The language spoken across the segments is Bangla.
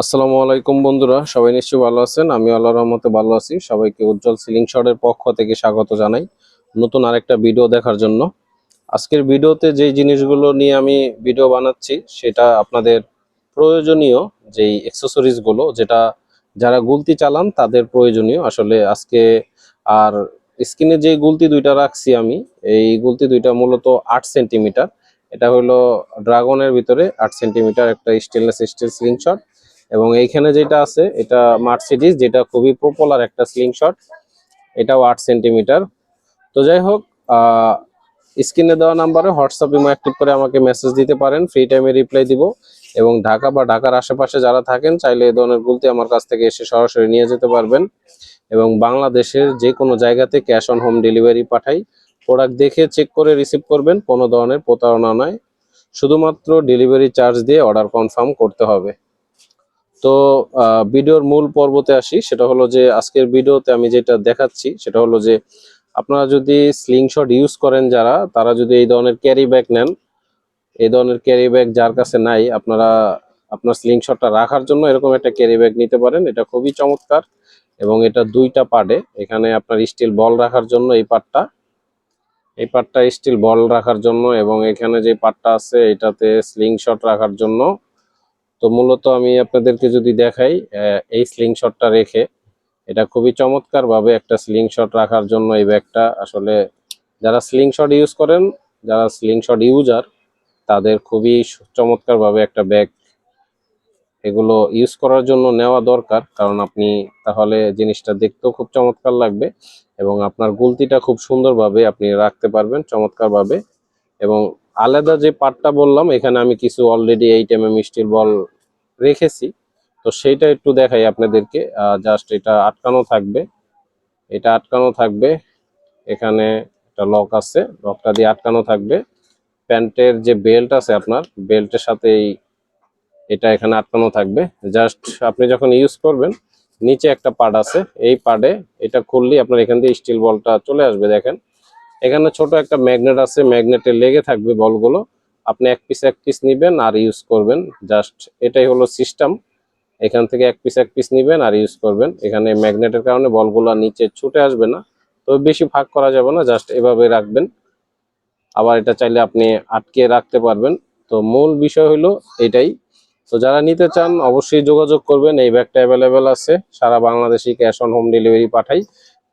আসসালামু আলাইকুম বন্ধুরা, সবাই নিশ্চয়ই ভালো আছেন? আমি আল্লাহর রহমতে ভালো আছি। সবাইকে উজ্জ্বল সিলিং শটের পক্ষ থেকে স্বাগত জানাই নতুন আরেকটা ভিডিও দেখার জন্য। আজকের ভিডিওতে যেই জিনিসগুলো নিয়ে আমি ভিডিও বানাচ্ছি, সেটা আপনাদের প্রয়োজনীয় যেই অ্যাক্সেসরিজগুলো, যেটা যারা গুলতি চালান তাদের প্রয়োজনীয়। আসলে আজকে আর স্ক্রিনে যে গুলতি দুইটা রাখছি আমি, এই গুলতি দুইটা মূলত আট সেন্টিমিটার। এটা হলো ড্রাগনের ভিতরে আট সেন্টিমিটার একটা স্টেনলেস স্টিল স্লিং শট এবং এইখানে যেটা আছে, এটা মার্সিডিজ যেটা খুবই পপুলার একটা স্লিংশট এটাও আট সেন্টিমিটার তো যাই হোক স্ক্রিনে দেওয়া নাম্বারে হোয়াটসঅ্যাপ ইমো অ্যাক্টিভ করে আমাকে মেসেজ দিতে পারেন ফ্রি টাইমে রিপ্লাই দিব। এবং ঢাকা বা ঢাকার আশেপাশে যারা থাকেন, চাইলে এই ধরনের গুলতি আমার কাছ থেকে এসে সরাসরি নিয়ে যেতে পারবেন। এবং বাংলাদেশের যে কোনো জায়গাতে ক্যাশ অন হোম ডেলিভারি পাঠাই। প্রোডাক্ট দেখে চেক করে রিসিভ করবেন, কোনো ধরনের প্রতারণা নয় শুধুমাত্র ডেলিভারি চার্জ দিয়ে অর্ডার কনফার্ম করতে হবে। তো ভিডিওর মূল পর্বতে আসি। সেটা হলো যে, আজকের ভিডিওতে আমি যেটা দেখাচ্ছি, সেটা হলো যে, আপনারা যদি স্লিংশট ইউজ করেন যারা, তারা যদি এই ধরনের ক্যারি ব্যাগ নেন, এই ধরনের ক্যারি ব্যাগ যার কাছে নাই, আপনারা আপনার স্লিংশটটা রাখার জন্য এরকম একটা ক্যারি ব্যাগ নিতে পারেন। এটা খুবই চমৎকার এবং এটা দুইটা পার্টে। এখানে আপনার স্টিল বল রাখার জন্য এই পার্টটা এই পার্টটা স্টিল বল রাখার জন্য এবং এখানে যে পার্টটা আছে, এটাতে স্লিংশট রাখার জন্য তো মূলত আমি আপনাদেরকে যদি দেখাই এই স্লিং শটটা রেখে, এটা খুবই চমৎকার ভাবে একটা স্লিং শট রাখার জন্য এই ব্যাগটা আসলে যারা স্লিং শট ইউজ করেন, যারা স্লিং শট ইউজার তাদের খুবই চমৎকার ভাবে একটা ব্যাগ এগুলো ইউজ করার জন্য নেওয়া দরকার। কারণ আপনি তাহলে জিনিসটা দেখতেও খুব চমৎকার লাগবে এবং আপনার গুলতিটা খুব সুন্দরভাবে আপনি রাখতে পারবেন চমৎকারভাবে এবং আলাদা যে পার্টটা বললাম, এখানে আমি কিছু already eight M M steel ball রেখেছি। তো সেইটা একটু দেখাই আপনাদেরকে। জাস্ট এটা আটকানো থাকবে। এটা আটকানো থাকবে। এখানে একটা লক আছে। লকটা দিয়ে আটকানো থাকবে। প্যান্টের যে বেল্ট আছে আপনার বেল্টের সাথে এই এটা এখানে আটকানো থাকবে। জাস্ট আপনি যখন ইউজ করবেন, নিচে একটা পার্ট আছে। এই পার্টে এটা খুললেই আপনার এখান দিয়ে স্টিল বলটা চলে আসবে, দেখেন। এখানে ছোট একটা ম্যাগনেট আছে, ম্যাগনেটে লেগে থাকবে বলগুলো। আপনি এক পিস এক পিস নিবেন আর ইউজ করবেন। জাস্ট এটাই হলো সিস্টেম এখান থেকে এক পিস এক পিস নিবেন আর ইউজ করবেন। এখানে ম্যাগনেটের কারণে বলগুলো নিচে ছুটে আসবে না। তো বেশি ভাগ করা যাবে না জাস্ট এভাবে রাখবেন। আবার এটা চাইলে আপনি আটকে রাখতে পারবেন। তো মূল বিষয় হলো এটাই। তো যারা নিতে চান, অবশ্যই যোগাযোগ করবেন। এই ব্যাগটা অ্যাভেলেবেল আছে। সারা বাংলাদেশে ক্যাশ অন হোম ডেলিভারি পাঠাই।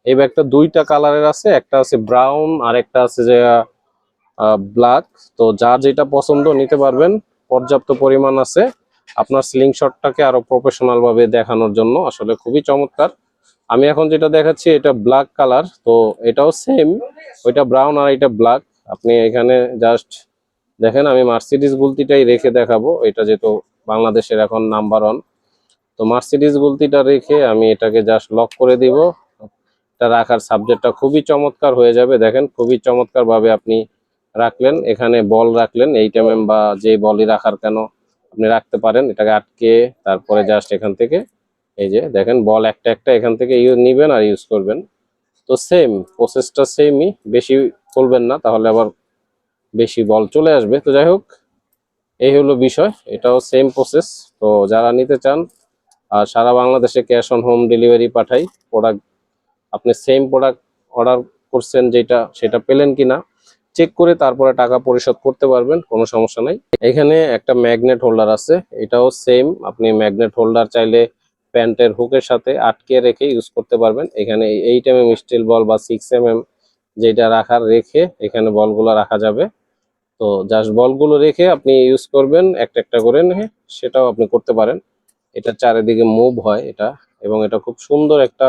এই ব্যাগটা দুইটা কালারের আছে, একটা আছে ব্রাউন আর একটা আছে যে ব্ল্যাক। তো যার যেটা পছন্দ নিতে পারবেন, পর্যাপ্ত পরিমাণ আছে। আপনার স্লিং শটটাকে আরও প্রফেশনাল ভাবে দেখানোর জন্য, আসলে খুবই চমৎকার। আমি এখন যেটা দেখাচ্ছি, এটা ব্ল্যাক কালার, তো এটাও সেম ওইটা ব্রাউন আর এটা ব্ল্যাক। আপনি এখানে জাস্ট দেখেন, আমি মার্সিডিস গুলতিটাই রেখে দেখাবো, এটা যেহেতু বাংলাদেশের এখন নাম্বার ওয়ান তো মার্সিডিস গুলতিটা রেখে আমি এটাকে জাস্ট লক করে দিব। এটা রাখার সাবজেক্টটা খুবই চমৎকার হয়ে যাবে। দেখেন, খুবই চমৎকার ভাবে আপনি রাখলেন, এখানে বল রাখলেন এইট এম বা যে বলই রাখার কেন আপনি রাখতে পারেন, এটাকে আটকে তারপরে জাস্ট এখান থেকে, এই যে দেখেন বল একটা একটা এখান থেকে ইউজ নিবেন আর ইউজ করবেন। তো সেম প্রসেসটা সেমই বেশি করবেন না, তাহলে আবার বেশি বল চলে আসবে। তো যাই হোক, এই হলো বিষয়, এটাও সেম প্রসেস তো যারা নিতে চান, আর সারা বাংলাদেশে ক্যাশ অন হোম ডেলিভারি পাঠাই প্রোডাক্ট আপনি সেম প্রোডাক্ট অর্ডার করছেন যেটা, সেটা পেলেন কিনা চেক করে তারপরে টাকা পরিশোধ করতে পারবেন, কোনো সমস্যা নাই। এখানে একটা ম্যাগনেট হোল্ডার আছে, এটাও সেম আপনি ম্যাগনেট হোল্ডার চাইলে প্যান্টের হুকের সাথে আটকে রেখে ইউজ করতে পারবেন। এখানে eight M M steel ball বা সিক্স এম এম যেটা রাখার রেখে এখানে বলগুলো রাখা যাবে। তো জাস্ট বলগুলো রেখে আপনি ইউজ করবেন, একটা একটা করে সেটাও আপনি করতে পারেন। এটা চারিদিকে মুভ হয় এটা, এবং এটা খুব সুন্দর একটা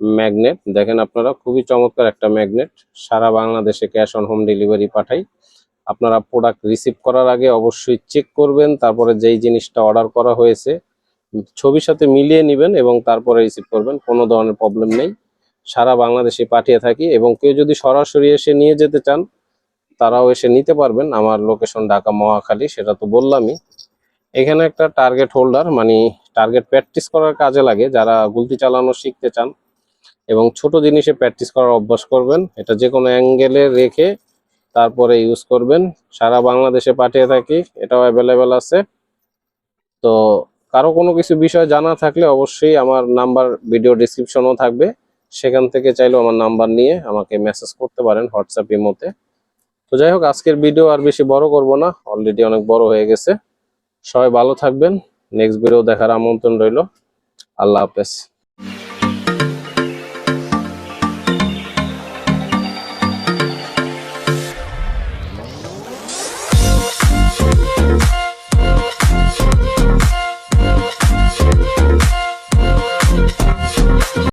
ম্যাগনেট। দেখেন আপনারা, খুবই চমৎকার একটা ম্যাগনেট। সারা বাংলাদেশে ক্যাশ অন হোম ডেলিভারি পাঠাই। আপনারা প্রোডাক্ট রিসিভ করার আগে অবশ্যই চেক করবেন, তারপরে যেই জিনিসটা অর্ডার করা হয়েছে, ছবির সাথে মিলিয়ে নেবেন এবং তারপরে রিসিভ করবেন, কোনো ধরনের প্রবলেম নেই। সারা বাংলাদেশে পাঠিয়ে থাকি এবং কেউ যদি সরাসরি এসে নিয়ে যেতে চান, তারাও এসে নিতে পারবেন। আমার লোকেশন ঢাকা মহাখালী, সেটা তো বললামই। এখানে একটা টার্গেট হোল্ডার মানে টার্গেট প্র্যাকটিস করার কাজে লাগে। যারা গুলতি চালানো শিখতে চান এবং ছোট জিনিসে প্র্যাকটিস করার অভ্যাস করবেন। এটা যে কোনো অ্যাঙ্গেলে রেখে তারপরে ইউজ করবেন। সারা বাংলাদেশে পাঠিয়ে থাকি, এটাও অ্যাভেলেবেল আছে। তো কারও কোনো কিছু বিষয় জানা থাকলে অবশ্যই আমার নাম্বার ভিডিও ডিসক্রিপশনও থাকবে। সেখান থেকে চাইলেও আমার নাম্বার নিয়ে আমাকে মেসেজ করতে পারেন হোয়াটসঅ্যাপ ইমোতে তো যাই হোক, আজকের ভিডিও আর বেশি বড় করব না। অলরেডি অনেক বড় হয়ে গেছে। সবাই ভালো থাকবেন। নেক্সট ভিডিও দেখার আমন্ত্রণ রইল। আল্লাহ হাফেজ।